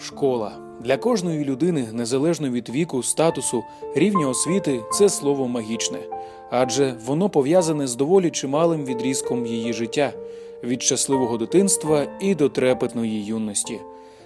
Школа для кожної людини, незалежно від віку, статусу, рівня освіти, це слово магічне, адже воно пов'язане з доволі чималим відрізком її життя від щасливого дитинства і до трепетної юності.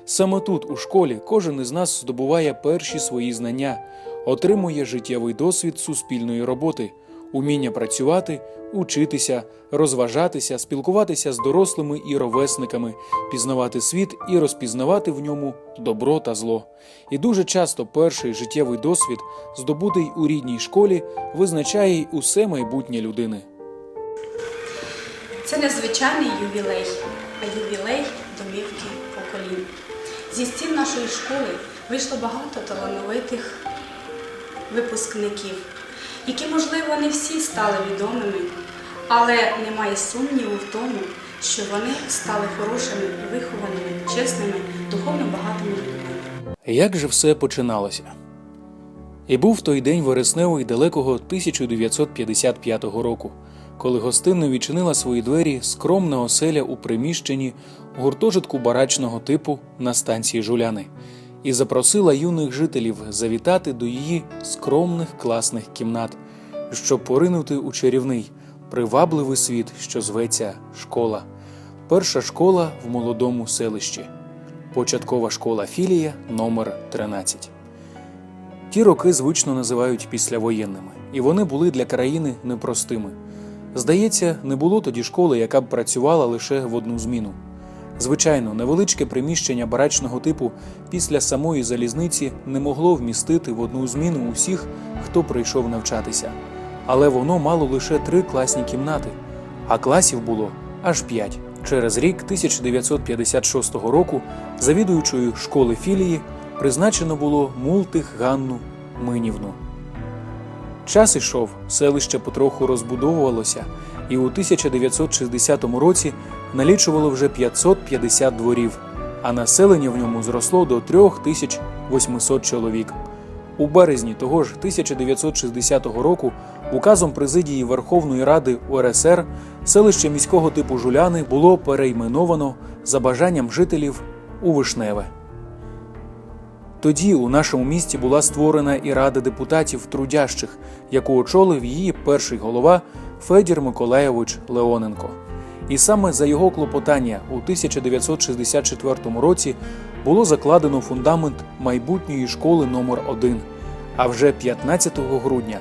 Саме тут, у школі, кожен із нас здобуває перші свої знання, отримує життєвий досвід суспільної роботи, уміння працювати, учитися, розважатися, спілкуватися з дорослими і ровесниками, пізнавати світ і розпізнавати в ньому добро та зло. І дуже часто перший життєвий досвід, здобутий у рідній школі, визначає й усе майбутнє людини. Це не звичайний ювілей, а ювілей домівки поколінь. Зі стін нашої школи вийшло багато талановитих випускників, які, можливо, не всі стали відомими, але немає сумніву в тому, що вони стали хорошими, вихованими, чесними, духовно багатими людьми. Як же все починалося? І був той день вересневий далекого 1955 року, коли гостинно відчинила свої двері скромна оселя у приміщенні гуртожитку барачного типу на станції Жуляни і запросила юних жителів завітати до її скромних класних кімнат, щоб поринути у чарівний, привабливий світ, що зветься школа. Перша школа в молодому селищі. Початкова школа філія номер 13. Ті роки звично називають післявоєнними, і вони були для країни непростими. Здається, не було тоді школи, яка б працювала лише в одну зміну. Звичайно, невеличке приміщення барачного типу після самої залізниці не могло вмістити в одну зміну усіх, хто прийшов навчатися. Але воно мало лише три класні кімнати, а класів було аж п'ять. Через рік 1956 року завідуючою школи філії призначено було мултих Ганну Минівну. Час ішов, селище потроху розбудовувалося, і у 1960 році налічувало вже 550 дворів, а населення в ньому зросло до 3800 чоловік. У березні того ж 1960 року указом президії Верховної Ради УРСР селище міського типу Жуляни було перейменовано за бажанням жителів у Вишневе. Тоді у нашому місті була створена і рада депутатів трудящих, яку очолив її перший голова Федір Миколайович Леоненко. І саме за його клопотання у 1964 році було закладено фундамент майбутньої школи номер 1 А вже 15 грудня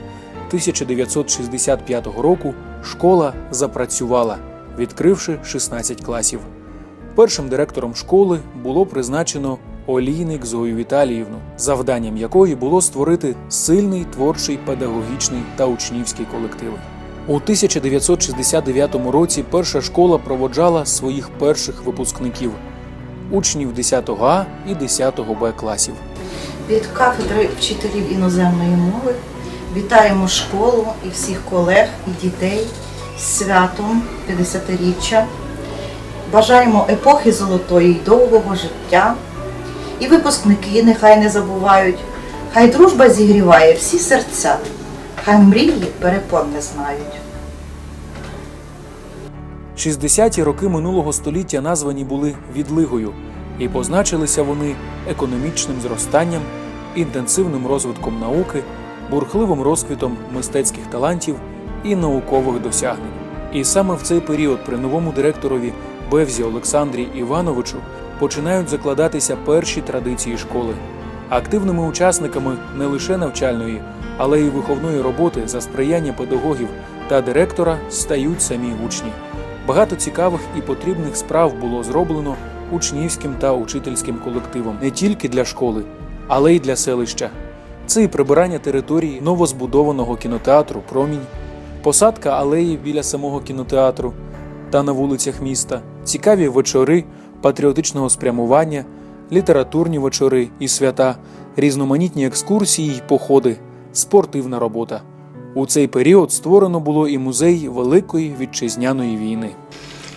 1965 року школа запрацювала, відкривши 16 класів. Першим директором школи було призначено Олійник Зою Віталіївну, завданням якої було створити сильний творчий педагогічний та учнівський колективи. У 1969 році перша школа проводжала своїх перших випускників учнів 10 А і 10 Б класів. Від кафедри вчителів іноземної мови вітаємо школу і всіх колег і дітей з святом 50-річчя. Бажаємо епохи золотої й довгого життя. І випускники нехай не забувають, хай дружба зігріває всі серця, хай мрії перепон не знають. 60-ті роки минулого століття названі були відлигою, і позначилися вони економічним зростанням, інтенсивним розвитком науки, бурхливим розквітом мистецьких талантів і наукових досягнень. І саме в цей період при новому директорові Бевзі Олександрі Івановичу починають закладатися перші традиції школи. Активними учасниками не лише навчальної, але й виховної роботи за сприяння педагогів та директора стають самі учні. Багато цікавих і потрібних справ було зроблено учнівським та учительським колективом не тільки для школи, але й для селища. Це і прибирання території новозбудованого кінотеатру Промінь, посадка алеї біля самого кінотеатру та на вулицях міста, цікаві вечори патріотичного спрямування, літературні вечори і свята, різноманітні екскурсії й походи, спортивна робота. У цей період створено було і музей Великої вітчизняної війни.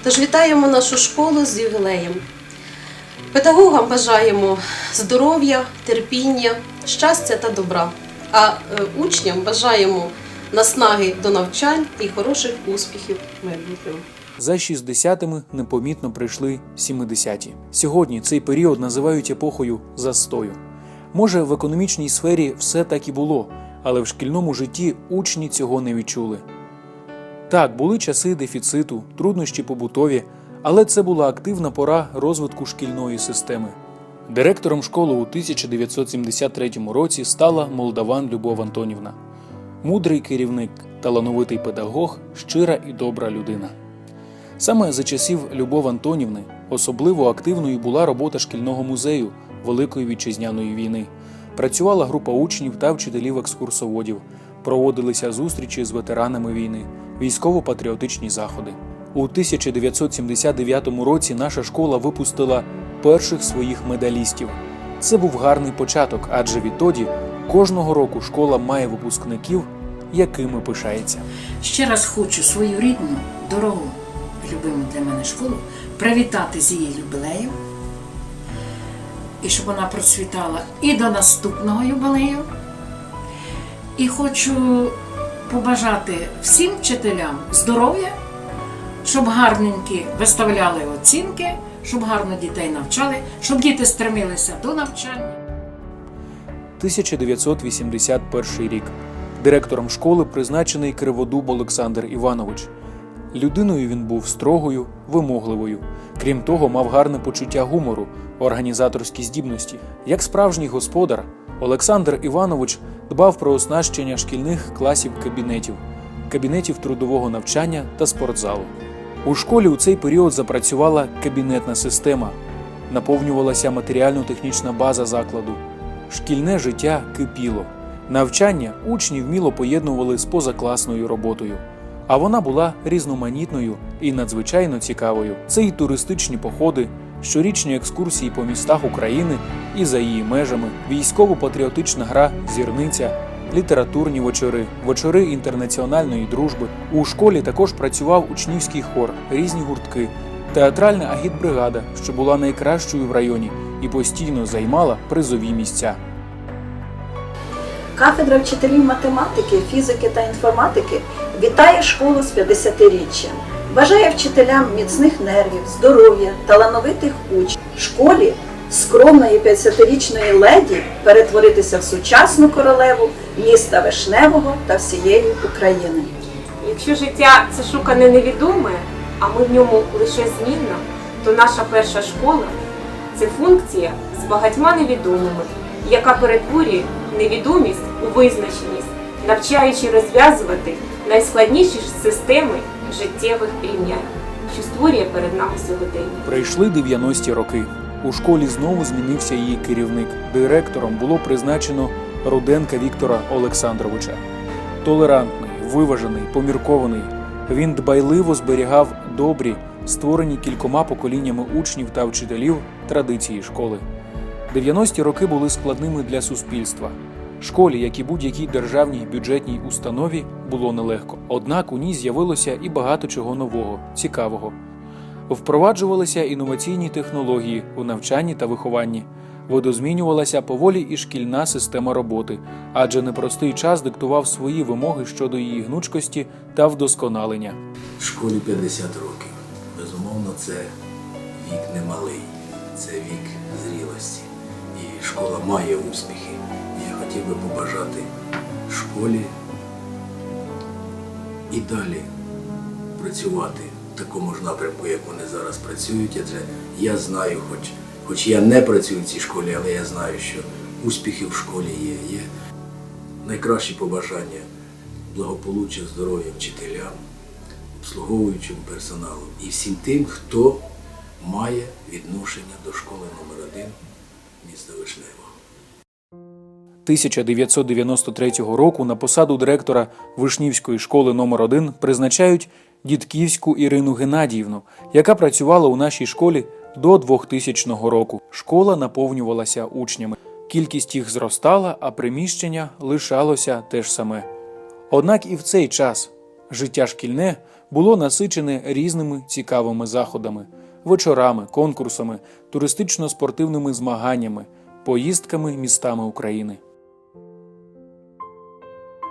Тож вітаємо нашу школу з ювілеєм. Педагогам бажаємо здоров'я, терпіння, щастя та добра. А е, учням бажаємо наснаги до навчань і хороших успіхів в майбутньому. За 60-ми непомітно прийшли 70-ті. Сьогодні цей період називають епохою застою. Може, в економічній сфері все так і було, але в шкільному житті учні цього не відчули. Так, були часи дефіциту, труднощі побутові, але це була активна пора розвитку шкільної системи. Директором школи у 1973 році стала Молдаван Любов Антонівна. Мудрий керівник, талановитий педагог, щира і добра людина. Саме за часів Любов Антонівни особливо активною була робота шкільного музею Великої вітчизняної війни. Працювала група учнів та вчителів екскурсоводів, проводилися зустрічі з ветеранами війни, військово-патріотичні заходи. У 1979 році наша школа випустила перших своїх медалістів. Це був гарний початок, адже відтоді кожного року школа має випускників, якими пишається. Ще раз хочу свою рідну, дорогу, любиму для мене школу привітати з її юбілеєм. І щоб вона процвітала і до наступного юбілею. І хочу побажати всім вчителям здоров'я, щоб гарненькі виставляли оцінки, щоб гарно дітей навчали, щоб діти стремилися до навчання. 1981 рік. Директором школи призначений Криводуб Олександр Іванович. Людиною він був строгою, вимогливою. Крім того, мав гарне почуття гумору, організаторські здібності. Як справжній господар, Олександр Іванович дбав про оснащення шкільних класів кабінетів, кабінетів трудового навчання та спортзалу. У школі у цей період запрацювала кабінетна система, наповнювалася матеріально-технічна база закладу. Шкільне життя кипіло. Навчання учні вміло поєднували з позакласною роботою. А вона була різноманітною і надзвичайно цікавою. Це і туристичні походи, щорічні екскурсії по містах України і за її межами, військово-патріотична гра Зірниця, літературні вечори, вечори інтернаціональної дружби. У школі також працював учнівський хор, різні гуртки, театральна агітбригада, що була найкращою в районі і постійно займала призові місця. Кафедра вчителів математики, фізики та інформатики вітає школу з 50-річчям. Бажає вчителям міцних нервів, здоров'я, талановитих учнів. Школі скромної 50-річної леді перетворитися в сучасну королеву міста Вишневого та всієї України. Якщо життя це шукане невідоме, а ми в ньому лише змінна, то наша перша школа це функція з багатьма невідомими, яка перетворює невідомість у визначеність, навчаючи розв'язувати найскладніші системи життєвих рівнянь, що створює перед нами сьогодення. Прийшли 90-ті роки. У школі знову змінився її керівник. Директором було призначено Руденка Віктора Олександровича. Толерантний, виважений, поміркований. Він дбайливо зберігав добрі, створені кількома поколіннями учнів та вчителів традиції школи. 90-ті роки були складними для суспільства. Школі, як і будь-якій державній бюджетній установі, було нелегко. Однак у ній з'явилося і багато чого нового, цікавого. Впроваджувалися інноваційні технології у навчанні та вихованні. Видозмінювалася поволі і шкільна система роботи, адже непростий час диктував свої вимоги щодо її гнучкості та вдосконалення. школі 50 років. Безумовно, це вік немалий, це вік зрілості. І школа має успіхи. Хотів би побажати школі і далі працювати в такому ж напрямку, як вони зараз працюють. Адже я знаю, хоч, хоч я не працюю в цій школі, але я знаю, що успіхи в школі є. Є найкращі побажання благополуччя, здоров'я вчителям обслуговуючому персоналу і всім тим, хто має відношення до школи номер 1 міста Вишневого. 1993 року на посаду директора Вишнівської школи номер 1 призначають Дідківську Ірину Геннадіївну, яка працювала у нашій школі до 2000 року. Школа наповнювалася учнями. Кількість їх зростала, а приміщення лишалося те ж саме. Однак і в цей час життя шкільне було насичене різними цікавими заходами, вечорами, конкурсами, туристично-спортивними змаганнями, поїздками містами України.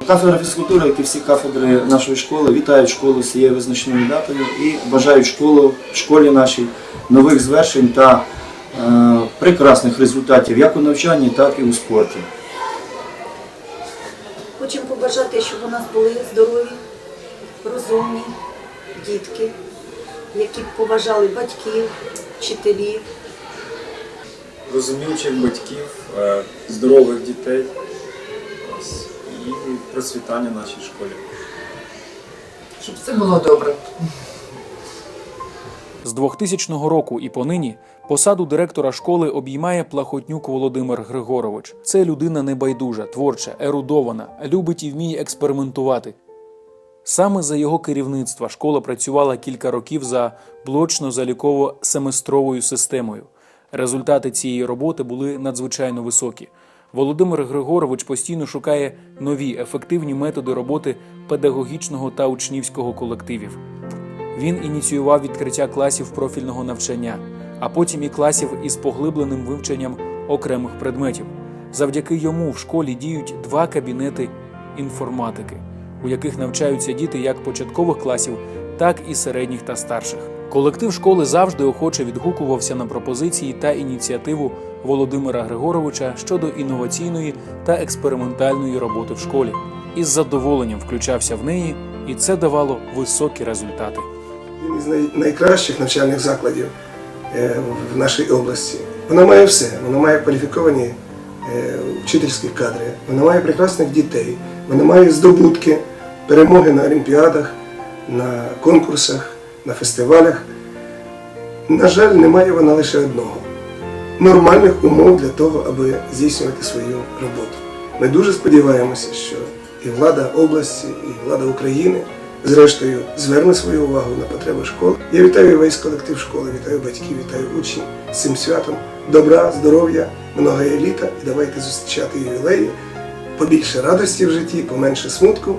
Кафедра фізкультури, як і всі кафедри нашої школи, вітають школу з цією визначною датою і бажають школу, школі нашій нових звершень та е, прекрасних результатів як у навчанні, так і у спорті. Хочемо побажати, щоб у нас були здорові, розумні дітки, які б поважали батьків, вчителів. розуміючих батьків, е, здорових дітей процвітання нашій школі. Щоб все було добре. З 2000 року і понині посаду директора школи обіймає Плахотнюк Володимир Григорович. Це людина небайдужа, творча, ерудована, любить і вміє експериментувати. Саме за його керівництва школа працювала кілька років за блочно-заліково-семестровою системою. Результати цієї роботи були надзвичайно високі. Володимир Григорович постійно шукає нові ефективні методи роботи педагогічного та учнівського колективів. Він ініціював відкриття класів профільного навчання, а потім і класів із поглибленим вивченням окремих предметів. Завдяки йому в школі діють два кабінети інформатики, у яких навчаються діти як початкових класів, так і середніх та старших. Колектив школи завжди охоче відгукувався на пропозиції та ініціативу Володимира Григоровича щодо інноваційної та експериментальної роботи в школі. Із задоволенням включався в неї, і це давало високі результати. Один із найкращих навчальних закладів е, в нашій області. Вона має все. Вона має кваліфіковані е, вчительські кадри, вона має прекрасних дітей, вона має здобутки, перемоги на олімпіадах, на конкурсах, на фестивалях. На жаль, немає вона лише одного нормальних умов для того, аби здійснювати свою роботу. Ми дуже сподіваємося, що і влада області, і влада України зрештою зверне свою увагу на потреби школи. Я вітаю весь колектив школи, вітаю батьків, вітаю учнів з цим святом. Добра, здоров'я, много еліта і давайте зустрічати ювілеї. Побільше радості в житті, поменше смутку,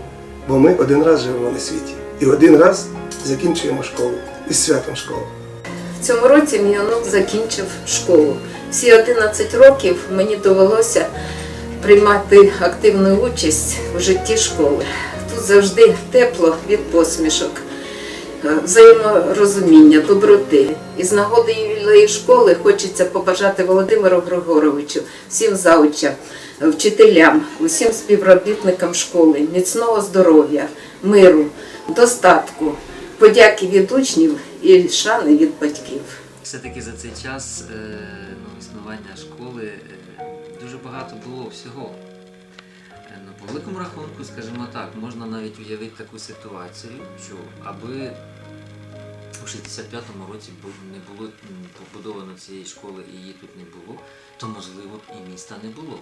бо ми один раз живемо на світі. І один раз закінчуємо школу із святом школи. В цьому році мій онук закінчив школу. Всі 11 років мені довелося приймати активну участь у житті школи. Тут завжди тепло від посмішок, е, взаєморозуміння, доброти. І з нагоди ювілею школи хочеться побажати Володимиру Григоровичу, всім заучам, вчителям, усім співробітникам школи, міцного здоров'я, миру, достатку, подяки від учнів і шани від батьків. Все-таки за цей час е, існування школи е, дуже багато було всього. Е, по великому рахунку, скажімо так, можна навіть уявити таку ситуацію, що аби у 65-му році не було побудовано цієї школи і її тут не було, то можливо б і міста не було.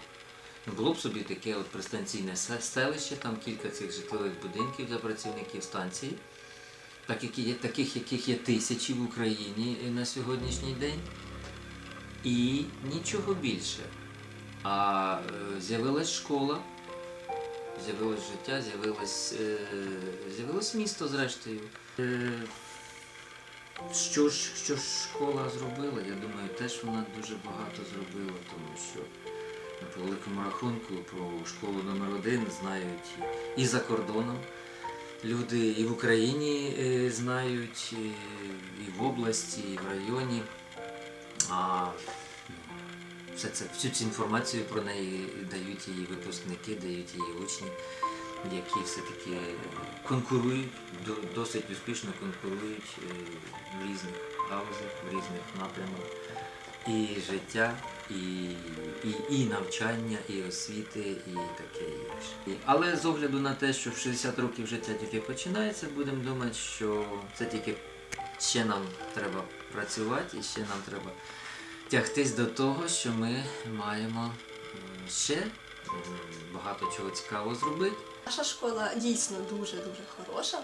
Ну, Було б собі таке от пристанційне селище, там кілька цих житлових будинків для працівників станції, так які є, таких, яких є тисячі в Україні е, на сьогоднішній день. І нічого більше. А е, з'явилась школа, з'явилось життя, з'явилось, е, з'явилось місто зрештою. Е, що ж, що ж школа зробила? Я думаю, теж вона дуже багато зробила, тому що по великому рахунку про школу номер один знають і за кордоном. Люди і в Україні знають, і в області, і в районі. А ну, все це, всю цю інформацію про неї дають її випускники, дають її учні, які все-таки конкурують, до- досить успішно конкурують е, в різних галузях, в різних напрямах. І життя, і, і, і навчання, і освіти, і таке інше. Але з огляду на те, що в 60 років життя тільки починається, будемо думати, що це тільки ще нам треба працювати і ще нам треба тягтись до того, що ми маємо ще багато чого цікавого зробити. Наша школа дійсно дуже дуже хороша,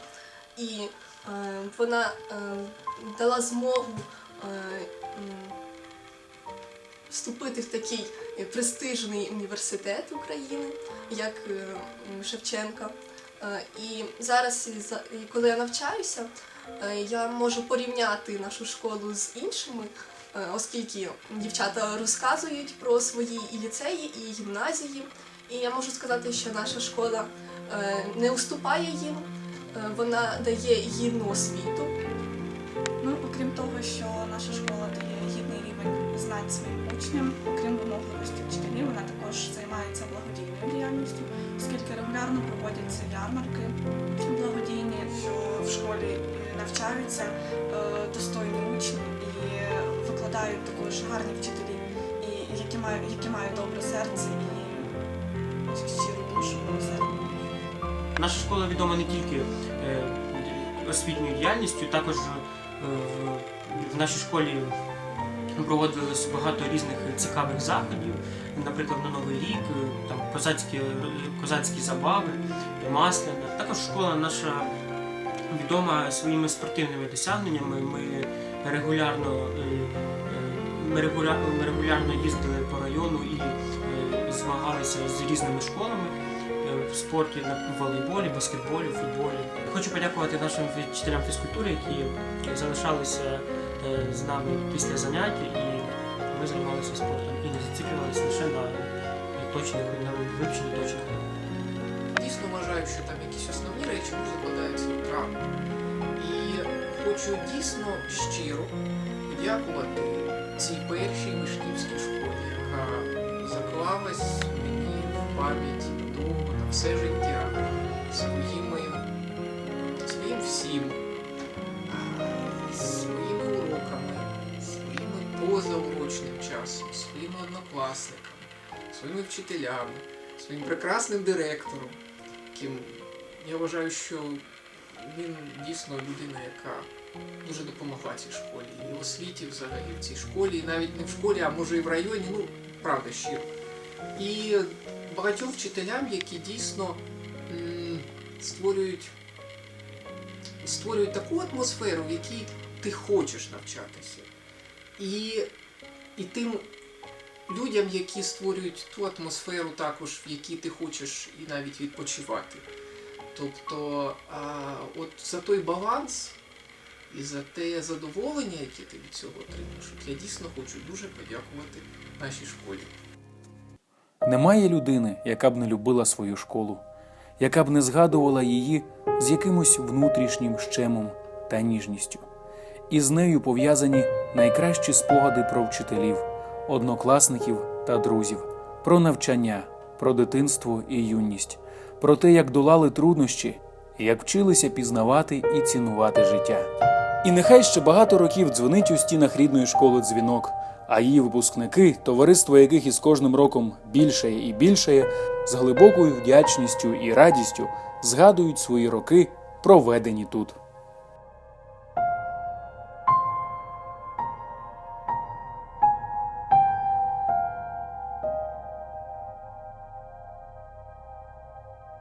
і е, вона е, дала змогу е, вступити в такий престижний університет України, як е, Шевченка. Е, і зараз, коли я навчаюся, я можу порівняти нашу школу з іншими, е, оскільки дівчата розказують про свої і ліцеї, і гімназії. І я можу сказати, що наша школа е, не уступає їм, е, вона дає гідну освіту. Ну, окрім того, що наша школа знань своїм учням, окрім вимогливості вчителів, вона також займається благодійною діяльністю, оскільки регулярно проводяться ярмарки благодійні, що в школі навчаються е, достойні учні і викладають також гарні вчителі, і які мають, які мають добре серце і щиру душу милосердя. Наша школа відома не тільки е, освітньою діяльністю, також е, в нашій школі проводилось багато різних цікавих заходів, наприклад, на Новий рік, е, там козацькі, козацькі забави, масляна. Також школа наша відома своїми спортивними досягненнями. Ми регулярно, е, е, ми регулярно, ми регулярно їздили по району і змагалися з різними школами в спорті на волейболі, баскетболі, футболі. Хочу подякувати нашим вчителям фізкультури, які залишалися е, з нами після занять, і ми займалися спортом і не зациклювалися лише на точних на вивченні точних. Дійсно вважаю, що там якісь основні речі закладаються в травму. І хочу дійсно щиро подякувати цій першій вишнівській школі, яка заклалась мені в пам'ять довго все життя своїми, своїм всім, своїми уроками, своїми позаурочним часом, своїми однокласниками, своїми вчителями, своїм прекрасним директором, яким я вважаю, що він дійсно людина, яка дуже допомогла цій школі. І в освіті взагалі в цій школі, і навіть не в школі, а може і в районі, ну, правда, щиро. І багатьом вчителям, які дійсно створюють, створюють таку атмосферу, в якій ти хочеш навчатися. І, і тим людям, які створюють ту атмосферу також, в якій ти хочеш і навіть відпочивати. Тобто, а, от за той баланс і за те задоволення, яке ти від цього отримуєш, я дійсно хочу дуже подякувати нашій школі. Немає людини, яка б не любила свою школу, яка б не згадувала її з якимось внутрішнім щемом та ніжністю. І з нею пов'язані найкращі спогади про вчителів, однокласників та друзів, про навчання, про дитинство і юність, про те, як долали труднощі, як вчилися пізнавати і цінувати життя. І нехай ще багато років дзвонить у стінах рідної школи дзвінок, а її випускники, товариство яких із кожним роком більшає і більшає, з глибокою вдячністю і радістю згадують свої роки, проведені тут.